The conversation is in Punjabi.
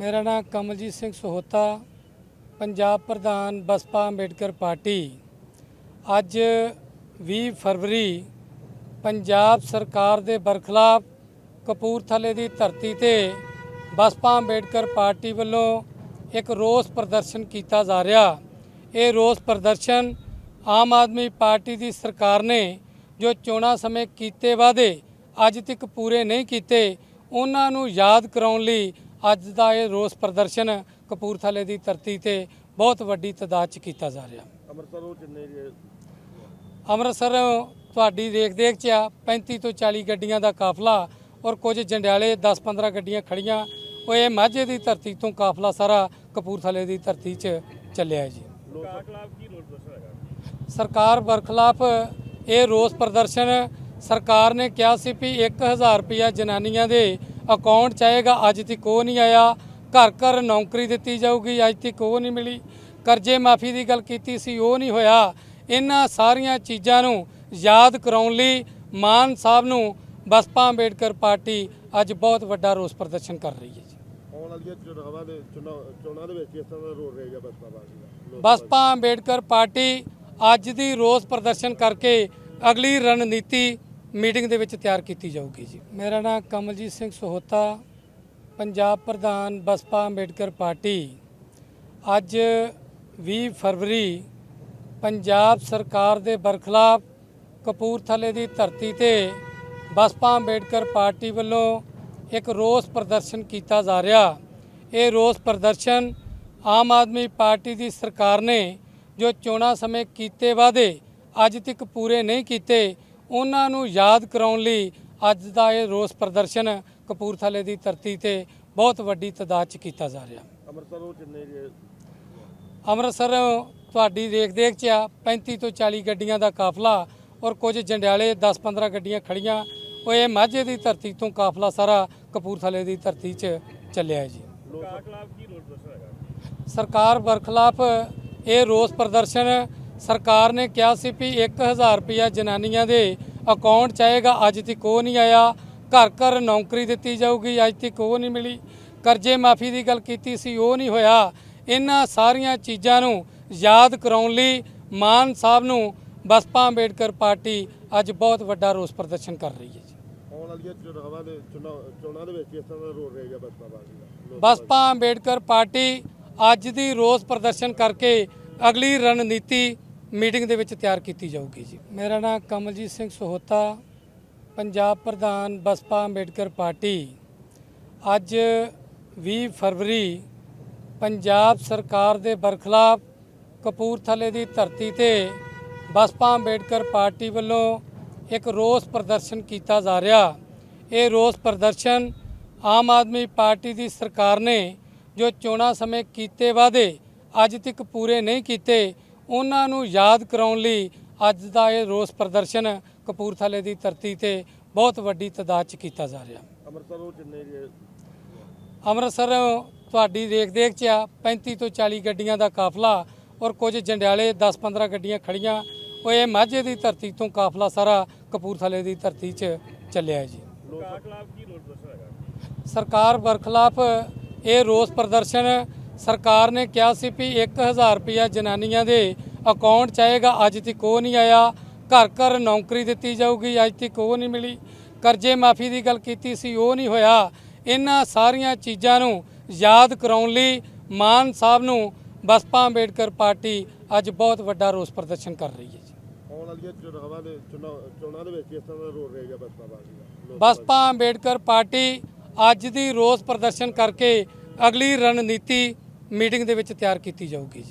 ਮੇਰਾ ਨਾਮ ਕਮਲਜੀਤ ਸਿੰਘ ਸਹੋਤਾ, ਪੰਜਾਬ ਪ੍ਰਧਾਨ ਬਸਪਾ ਅੰਬੇਡਕਰ ਪਾਰਟੀ। ਅੱਜ 20 ਫਰਵਰੀ, ਪੰਜਾਬ ਸਰਕਾਰ ਦੇ ਬਰਖਲਾਫ ਕਪੂਰਥਲੇ ਦੀ ਧਰਤੀ ਤੇ ਬਸਪਾ ਅੰਬੇਡਕਰ ਪਾਰਟੀ ਵੱਲੋਂ ਇੱਕ ਰੋਸ ਪ੍ਰਦਰਸ਼ਨ ਕੀਤਾ ਜਾ ਰਿਹਾ। ਇਹ ਰੋਸ ਪ੍ਰਦਰਸ਼ਨ ਆਮ ਆਦਮੀ ਪਾਰਟੀ ਦੀ ਸਰਕਾਰ ਨੇ ਜੋ ਚੋਣਾਂ ਸਮੇਂ ਕੀਤੇ ਵਾਅਦੇ ਅੱਜ ਤੱਕ ਪੂਰੇ ਨਹੀਂ ਕੀਤੇ, ਉਹਨਾਂ ਨੂੰ ਯਾਦ ਕਰਾਉਣ ਲਈ ਅੱਜ ਦਾ ਇਹ ਰੋਸ ਪ੍ਰਦਰਸ਼ਨ ਕਪੂਰਥਲੇ ਦੀ ਧਰਤੀ ਤੇ ਬਹੁਤ ਵੱਡੀ ਤਾਦਾਦ 'ਚ ਕੀਤਾ ਜਾ ਰਿਹਾ। ਅੰਮ੍ਰਿਤਸਰ ਜਿੰਨੇ ਤੁਹਾਡੀ ਦੇਖ ਦੇਖ 'ਚ ਆ 35 ਤੋਂ 40 ਗੱਡੀਆਂ ਦਾ ਕਾਫਲਾ ਔਰ ਕੁਝ ਜੰਡਿਆਲੇ 10-15 ਗੱਡੀਆਂ ਖੜੀਆਂ ਉਹ ਇਹ ਮਾਝੇ ਦੀ ਧਰਤੀ ਤੋਂ ਕਾਫਲਾ ਸਾਰਾ ਕਪੂਰਥਲੇ ਦੀ ਧਰਤੀ 'ਚ ਚੱਲਿਆ ਹੈ ਜੀ ਸਰਕਾਰ ਬਰਖਲਾਫ ਇਹ ਰੋਸ ਪ੍ਰਦਰਸ਼ਨ ਸਰਕਾਰ ਨੇ ਕਿਹਾ ਸੀ ਵੀ 1000 ਰੁਪਇਆ ਜਨਾਨੀਆਂ ਦੇ ਅਕਾਊਂਟ 'ਚ ਆਏਗਾ ਅੱਜ ਤੱਕ ਉਹ ਨਹੀਂ ਆਇਆ। ਘਰ ਘਰ ਨੌਕਰੀ ਦਿੱਤੀ ਜਾਊਗੀ ਅੱਜ ਤੱਕ ਉਹ ਨਹੀਂ ਮਿਲੀ। ਕਰਜ਼ੇ ਮਾਫੀ ਦੀ ਗੱਲ ਕੀਤੀ ਸੀ ਉਹ ਨਹੀਂ ਹੋਇਆ। ਇਹਨਾਂ ਸਾਰੀਆਂ ਚੀਜ਼ਾਂ ਨੂੰ ਯਾਦ ਕਰਾਉਣ ਲਈ ਮਾਨ ਸਾਹਿਬ ਨੂੰ ਬਸਪਾ ਅੰਬੇਡਕਰ ਪਾਰਟੀ ਅੱਜ ਬਹੁਤ ਵੱਡਾ ਰੋਸ ਪ੍ਰਦਰਸ਼ਨ ਕਰ ਰਹੀ ਹੈ ਜੀ। ਆਉਣ ਵਾਲੀਆਂ ਚੁਣਾਵਾਂ ਦੇ ਚੁਣਾ- ਦੇ ਵਿੱਚ ਇਸ ਤਰ੍ਹਾਂ ਦਾ ਰੋਲ ਰਹੇਗਾ ਬਸਪਾ ਪਾਰਟੀ ਦਾ। ਬਸਪਾ ਅੰਬੇਡਕਰ ਪਾਰਟੀ ਅੱਜ ਦੀ ਰੋਸ ਪ੍ਰਦਰਸ਼ਨ ਕਰਕੇ ਅਗਲੀ ਰਣਨੀਤੀ ਮੀਟਿੰਗ ਦੇ ਵਿੱਚ ਤਿਆਰ ਕੀਤੀ ਜਾਊਗੀ ਜੀ। ਮੇਰਾ ਨਾਮ ਕਮਲਜੀਤ ਸਿੰਘ ਸਹੋਤਾ, ਪੰਜਾਬ ਪ੍ਰਧਾਨ ਬਸਪਾ ਅੰਬੇਡਕਰ ਪਾਰਟੀ। ਅੱਜ 20 ਫਰਵਰੀ, ਪੰਜਾਬ ਸਰਕਾਰ ਦੇ ਬਰਖਲਾਫ ਕਪੂਰਥਲੇ ਦੀ ਧਰਤੀ ਤੇ ਬਸਪਾ ਅੰਬੇਡਕਰ ਪਾਰਟੀ ਵੱਲੋਂ ਇੱਕ ਰੋਸ ਪ੍ਰਦਰਸ਼ਨ ਕੀਤਾ ਜਾ ਰਿਹਾ। ਇਹ ਰੋਸ ਪ੍ਰਦਰਸ਼ਨ ਆਮ ਆਦਮੀ ਪਾਰਟੀ ਦੀ ਸਰਕਾਰ ਨੇ ਜੋ ਚੋਣਾਂ ਸਮੇਂ ਕੀਤੇ ਵਾਅਦੇ ਅੱਜ ਤੱਕ ਪੂਰੇ ਨਹੀਂ ਕੀਤੇ ਉਹਨਾਂ ਨੂੰ ਯਾਦ ਕਰਾਉਣ ਲਈ ਅੱਜ ਦਾ ਇਹ ਰੋਸ ਪ੍ਰਦਰਸ਼ਨ ਕਪੂਰਥਲੇ ਦੀ ਧਰਤੀ ਤੇ ਬਹੁਤ ਵੱਡੀ ਤਾਦਾਦ 'ਚ ਕੀਤਾ ਜਾ ਰਿਹਾ। ਅੰਮ੍ਰਿਤਸਰ ਉਹ ਜਿੰਨੇ ਜੇ ਅੰਮ੍ਰਿਤਸਰ ਤੁਹਾਡੀ ਦੇਖ ਦੇਖ 'ਚ ਆ 35 ਤੋਂ 40 ਗੱਡੀਆਂ ਦਾ ਕਾਫਲਾ ਔਰ ਕੁਝ ਜੰਡਿਆਲੇ 10-15 ਗੱਡੀਆਂ ਖੜੀਆਂ ਉਹ ਇਹ ਮਾਝੇ ਦੀ ਧਰਤੀ ਤੋਂ ਕਾਫਲਾ ਸਾਰਾ ਕਪੂਰਥਲੇ ਦੀ ਧਰਤੀ 'ਚ ਚੱਲਿਆ ਜੀ। ਸਰਕਾਰ ਖਿਲਾਫ ਕੀ ਰੋਸ ਪ੍ਰਦਰਸ਼ਨ ਹੈਗਾ ਸਰਕਾਰ ਬਰਖਲਾਫ ਇਹ ਰੋਸ ਪ੍ਰਦਰਸ਼ਨ ਸਰਕਾਰ ਨੇ ਕਿਹਾ ਸੀ ਵੀ 1000 ਰੁਪਇਆ ਜਨਾਨੀਆਂ ਦੇ ਅਕਾਊਂਟ 'ਚ ਆਏਗਾ ਅੱਜ ਤੱਕ ਉਹ ਨਹੀਂ ਆਇਆ। ਘਰ ਘਰ ਨੌਕਰੀ ਦਿੱਤੀ ਜਾਊਗੀ। ਅੱਜ ਤੱਕ ਉਹ ਨਹੀਂ ਮਿਲੀ। ਕਰਜ਼ੇ ਮਾਫੀ ਦੀ ਗੱਲ ਕੀਤੀ ਸੀ ਉਹ ਨਹੀਂ ਹੋਇਆ। ਇਹਨਾਂ ਸਾਰੀਆਂ ਚੀਜ਼ਾਂ ਨੂੰ ਯਾਦ ਕਰਾਉਣ ਲਈ ਮਾਨ ਸਾਹਿਬ ਨੂੰ ਬਸਪਾ ਅੰਬੇਡਕਰ ਪਾਰਟੀ ਅੱਜ ਬਹੁਤ ਵੱਡਾ ਰੋਸ ਪ੍ਰਦਰਸ਼ਨ ਕਰ ਰਹੀ ਹੈ ਜੀ। ਆਉਣ ਵਾਲੀਆਂ ਚੁਣਾਵਾਂ ਦੇ ਚੁਣਾ- ਚੋਣਾਂ ਦੇ ਵਿੱਚ ਇਸ ਤਰ੍ਹਾਂ ਦਾ ਰੋਲ ਰਹੇਗਾ ਬਸਪਾ ਪਾਰਟੀ ਦਾ। ਲੋਕ ਬਸਪਾ ਅੰਬੇਡਕਰ ਪਾਰਟੀ ਅੱਜ ਦੀ ਰੋਸ ਪ੍ਰਦਰਸ਼ਨ ਕਰਕੇ ਅਗਲੀ ਰਣਨੀਤੀ ਮੀਟਿੰਗ ਦੇ ਵਿੱਚ ਤਿਆਰ ਕੀਤੀ ਜਾਊਗੀ ਜੀ। ਮੇਰਾ ਨਾਮ ਕਮਲਜੀਤ ਸਿੰਘ ਸਹੋਤਾ, ਪੰਜਾਬ ਪ੍ਰਧਾਨ ਬਸਪਾ ਅੰਬੇਡਕਰ ਪਾਰਟੀ। ਅੱਜ 20 ਫਰਵਰੀ, ਪੰਜਾਬ ਸਰਕਾਰ ਦੇ ਬਰਖਲਾਫ ਕਪੂਰਥਲੇ ਦੀ ਧਰਤੀ ਤੇ ਬਸਪਾ ਅੰਬੇਡਕਰ ਪਾਰਟੀ ਵੱਲੋਂ ਇੱਕ ਰੋਸ ਪ੍ਰਦਰਸ਼ਨ ਕੀਤਾ ਜਾ ਰਿਹਾ। ਇਹ ਰੋਸ ਪ੍ਰਦਰਸ਼ਨ ਆਮ ਆਦਮੀ ਪਾਰਟੀ ਦੀ ਸਰਕਾਰ ਨੇ ਜੋ ਚੋਣਾਂ ਸਮੇਂ ਕੀਤੇ ਵਾਅਦੇ ਅੱਜ ਤੱਕ ਪੂਰੇ ਨਹੀਂ ਕੀਤੇ ਉਹਨਾਂ ਨੂੰ ਯਾਦ ਕਰਾਉਣ ਲਈ ਅੱਜ ਦਾ ਇਹ ਰੋਸ ਪ੍ਰਦਰਸ਼ਨ ਕਪੂਰਥਲੇ ਦੀ ਧਰਤੀ ਤੇ ਬਹੁਤ ਵੱਡੀ ਤਾਦਾਦ 'ਚ ਕੀਤਾ ਜਾ ਰਿਹਾ। ਅੰਮ੍ਰਿਤਸਰ ਉਹ ਜਿੰਨੇ ਅੰਮ੍ਰਿਤਸਰ ਤੁਹਾਡੀ ਦੇਖ ਦੇਖ 'ਚ ਆ 35 ਤੋਂ 40 ਗੱਡੀਆਂ ਦਾ ਕਾਫਲਾ ਔਰ ਕੁਝ ਜੰਡਿਆਲੇ 10-15 ਗੱਡੀਆਂ ਖੜੀਆਂ ਉਹ ਇਹ ਮਾਝੇ ਦੀ ਧਰਤੀ ਤੋਂ ਕਾਫਲਾ ਸਾਰਾ ਕਪੂਰਥਲੇ ਦੀ ਧਰਤੀ 'ਚ ਚੱਲਿਆ ਜੀ। ਸਰਕਾਰ ਖਿਲਾਫ ਕੀ ਰੋਸ ਪ੍ਰਦਰਸ਼ਨ ਹੈਗਾ ਸਰਕਾਰ ਬਰਖਲਾਫ ਇਹ ਰੋਸ ਪ੍ਰਦਰਸ਼ਨ ਸਰਕਾਰ ਨੇ ਕਿਹਾ ਸੀ ਵੀ 1000 ਰੁਪਇਆ ਜਨਾਨੀਆਂ ਦੇ ਅਕਾਊਂਟ 'ਚ ਆਏਗਾ ਅੱਜ ਤੱਕ ਉਹ ਨਹੀਂ ਆਇਆ। ਘਰ ਘਰ ਨੌਕਰੀ ਦਿੱਤੀ ਜਾਊਗੀ। ਅੱਜ ਤੱਕ ਉਹ ਨਹੀਂ ਮਿਲੀ। ਕਰਜ਼ੇ ਮਾਫੀ ਦੀ ਗੱਲ ਕੀਤੀ ਸੀ ਉਹ ਨਹੀਂ ਹੋਇਆ। ਇਹਨਾਂ ਸਾਰੀਆਂ ਚੀਜ਼ਾਂ ਨੂੰ ਯਾਦ ਕਰਾਉਣ ਲਈ ਮਾਨ ਸਾਹਿਬ ਨੂੰ ਬਸਪਾ ਅੰਬੇਡਕਰ ਪਾਰਟੀ ਅੱਜ ਬਹੁਤ ਵੱਡਾ ਰੋਸ ਪ੍ਰਦਰਸ਼ਨ ਕਰ ਰਹੀ ਹੈ ਜੀ। ਆਉਣ ਵਾਲੀਆਂ ਚੁਣਾਵਾਂ ਦੇ ਚੁਣਾ- ਚੋਣਾਂ ਦੇ ਵਿੱਚ ਇਸ ਤਰ੍ਹਾਂ ਦਾ ਰੋਲ ਰਹੇਗਾ ਬਸਪਾ ਪਾਰਟੀ ਦਾ। ਲੋਕ ਬਸਪਾ ਅੰਬੇਡਕਰ ਪਾਰਟੀ ਅੱਜ ਦੀ ਰੋਸ ਪ੍ਰਦਰਸ਼ਨ ਕਰਕੇ ਅਗਲੀ ਰਣਨੀਤੀ ਮੀਟਿੰਗ ਦੇ ਵਿੱਚ ਤਿਆਰ ਕੀਤੀ ਜਾਊਗੀ ਜੀ।